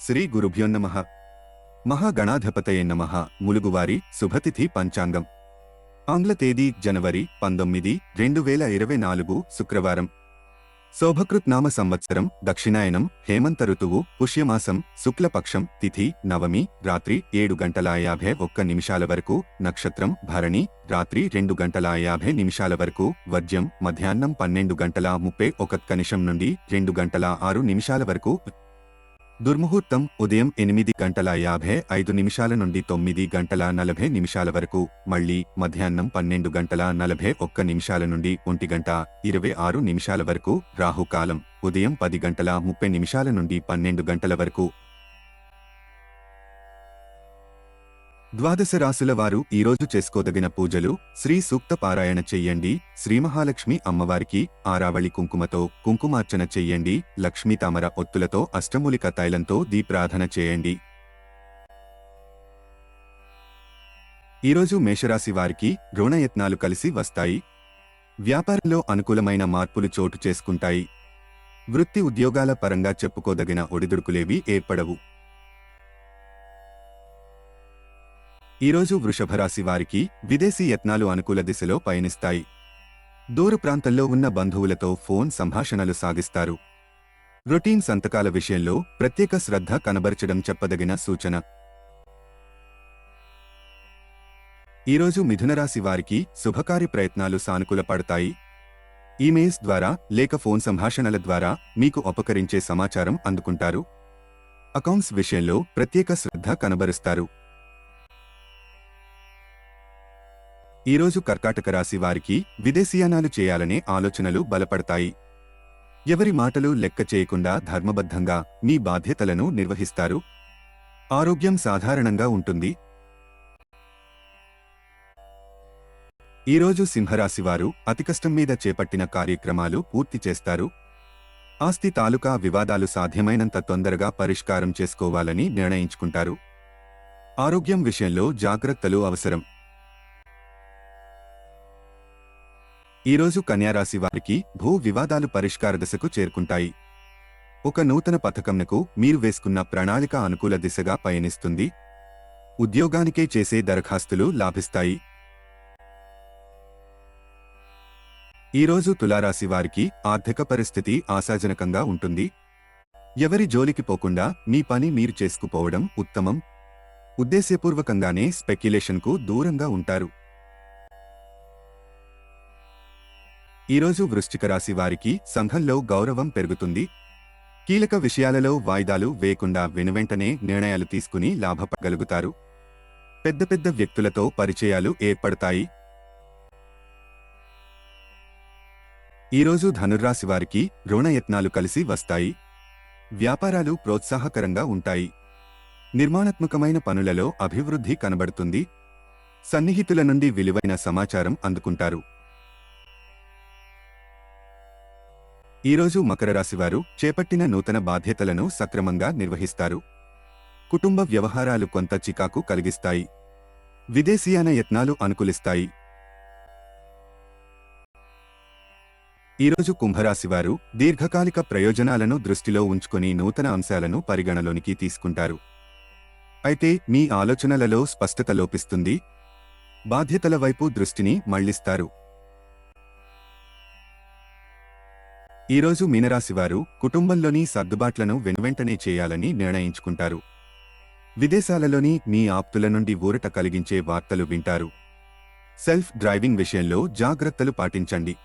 శ్రీ గురుభ్యోన్నమ మహాగణాధిపతయ నమ. ములుగువారి శుభతిథి పంచాంగం. ఆంగ్ల తేదీ జనవరి పంతొమ్మిది రెండు వేల ఇరవై నాలుగు శుక్రవారం. శోభకృత్ నామ సంవత్సరం దక్షిణాయనం హేమంత ఋతువు పుష్యమాసం శుక్లపక్షం తిథి నవమి రాత్రి ఏడు గంటల యాభై ఒక్క నిమిషాల వరకు నక్షత్రం భరణి రాత్రి రెండు గంటల యాభై నిమిషాల వరకు వర్జ్యం మధ్యాహ్నం పన్నెండు గంటల ముప్పై ఒక నిమిషం నుండి రెండు గంటల ఆరు నిమిషాల వరకు దుర్ముహూర్తం ఉదయం ఎనిమిది గంటల యాభై ఐదు నిమిషాల నుండి తొమ్మిది గంటల నలభై నిమిషాల వరకు మళ్ళీ మధ్యాహ్నం పన్నెండు గంటల నలభై ఒక్క నిమిషాల నుండి ఒంటి గంట ఇరవై ఆరు నిమిషాల వరకు రాహుకాలం ఉదయం పది గంటల ముప్పై నిమిషాల నుండి పన్నెండు గంటల వరకు ద్వాదశ రాశుల వారు ఈరోజు చేసుకోదగిన పూజలు శ్రీ సూక్త పారాయణ చెయ్యండి. శ్రీ మహాలక్ష్మి అమ్మవారికి ఆరావళి కుంకుమతో కుంకుమార్చన చెయ్యండి. లక్ష్మీ తామర ఒత్తులతో అష్టమూలిక తైలంతో దీప్రాధన చేయండి. ఈరోజు మేషరాశి వారికి రుణయత్నాలు కలిసి వస్తాయి. వ్యాపారంలో అనుకూలమైన మార్పులు చోటు చేసుకుంటాయి. వృత్తి ఉద్యోగాల పరంగా చెప్పుకోదగిన ఒడిదుడుకులేవి ఏర్పడవు. ఈరోజు వృషభరాశి వారికి విదేశీ యత్నాలు అనుకూల దిశలో పయనిస్తాయి. దూర ప్రాంతంలో ఉన్న బంధువులతో ఫోన్ సంభాషణలు సాగిస్తారు. రొటీన్ సంతకాల విషయంలో ప్రత్యేక శ్రద్ధ కనబరచడం చెప్పదగిన సూచన. ఈరోజు మిథునరాశి వారికి శుభకార్య ప్రయత్నాలు సానుకూల పడతాయి. ఈమెయిల్స్ ద్వారా లేక ఫోన్ సంభాషణల ద్వారా మీకు ఉపకరించే సమాచారం అందుకుంటారు. అకౌంట్స్ విషయంలో ప్రత్యేక శ్రద్ధ కనబరుస్తారు. ఈరోజు కర్కాటక రాశి వారికి విదేశీయానాలు చేయాలనే ఆలోచనలు బలపడతాయి. ఎవరి మాటలు లెక్క చేయకుండా ధర్మబద్ధంగా మీ బాధ్యతలను నిర్వహిస్తారు. ఆరోగ్యం సాధారణంగా ఉంటుంది. ఈరోజు సింహరాశివారు అతికష్టం మీద చేపట్టిన కార్యక్రమాలు పూర్తి చేస్తారు. ఆస్తి తాలూకా వివాదాలు సాధ్యమైనంత తొందరగా పరిష్కారం చేసుకోవాలని నిర్ణయించుకుంటారు. ఆరోగ్యం విషయంలో జాగ్రత్తలు అవసరం. ఈరోజు కన్యారాశి వారికి భూ వివాదాలు పరిష్కార దశకు చేరుకుంటాయి. ఒక నూతన పథకంనకు మీరు వేసుకున్న ప్రణాళిక అనుకూల దిశగా పయనిస్తుంది. ఉద్యోగానికే చేసే దరఖాస్తులు లాభిస్తాయి. ఈరోజు తులారాశి వారికి ఆర్థిక పరిస్థితి ఆశాజనకంగా ఉంటుంది. ఎవరి జోలికి పోకుండా మీ పని మీరు చేసుకుపోవడం ఉత్తమం. ఉద్దేశ్యపూర్వకంగానే స్పెక్యులేషన్కు దూరంగా ఉంటారు. ఈరోజు వృశ్చిక రాశి వారికి సంఘంలో గౌరవం పెరుగుతుంది. కీలక విషయాలలో వాయిదాలు వేయకుండా వెనువెంటనే నిర్ణయాలు తీసుకుని లాభపడగలుగుతారు. పెద్ద పెద్ద వ్యక్తులతో పరిచయాలు ఏర్పడతాయి. ఈరోజు ధనుర్రాశి వారికి రుణయత్నాలు కలిసి వస్తాయి. వ్యాపారాలు ప్రోత్సాహకరంగా ఉంటాయి. నిర్మాణాత్మకమైన పనులలో అభివృద్ధి కనబడుతుంది. సన్నిహితుల నుండి విలువైన సమాచారం అందుకుంటారు. ఈరోజు మకర రాశివారు చేపట్టిన నూతన బాధ్యతలను సక్రమంగా నిర్వహిస్తారు. కుటుంబ వ్యవహారాలు కొంత చికాకు కలిగిస్తాయి. విదేశీయాన యత్నాలు అనుకూలిస్తాయి. ఈరోజు కుంభరాశివారు దీర్ఘకాలిక ప్రయోజనాలను దృష్టిలో ఉంచుకుని నూతన అంశాలను పరిగణలోనికి తీసుకుంటారు. అయితే మీ ఆలోచనలలో స్పష్టత లోపిస్తుంది. బాధ్యతల వైపు దృష్టిని మళ్ళిస్తారు ఈరోజు మీనరాశివారు కుటుంబంలోని సర్దుబాట్లను వెనువెంటనే చేయాలని నిర్ణయించుకుంటారు. విదేశాలలోని మీ ఆప్తుల నుండి ఊరట కలిగించే వార్తలు వింటారు. సెల్ఫ్ డ్రైవింగ్ విషయంలో జాగ్రత్తలు పాటించండి.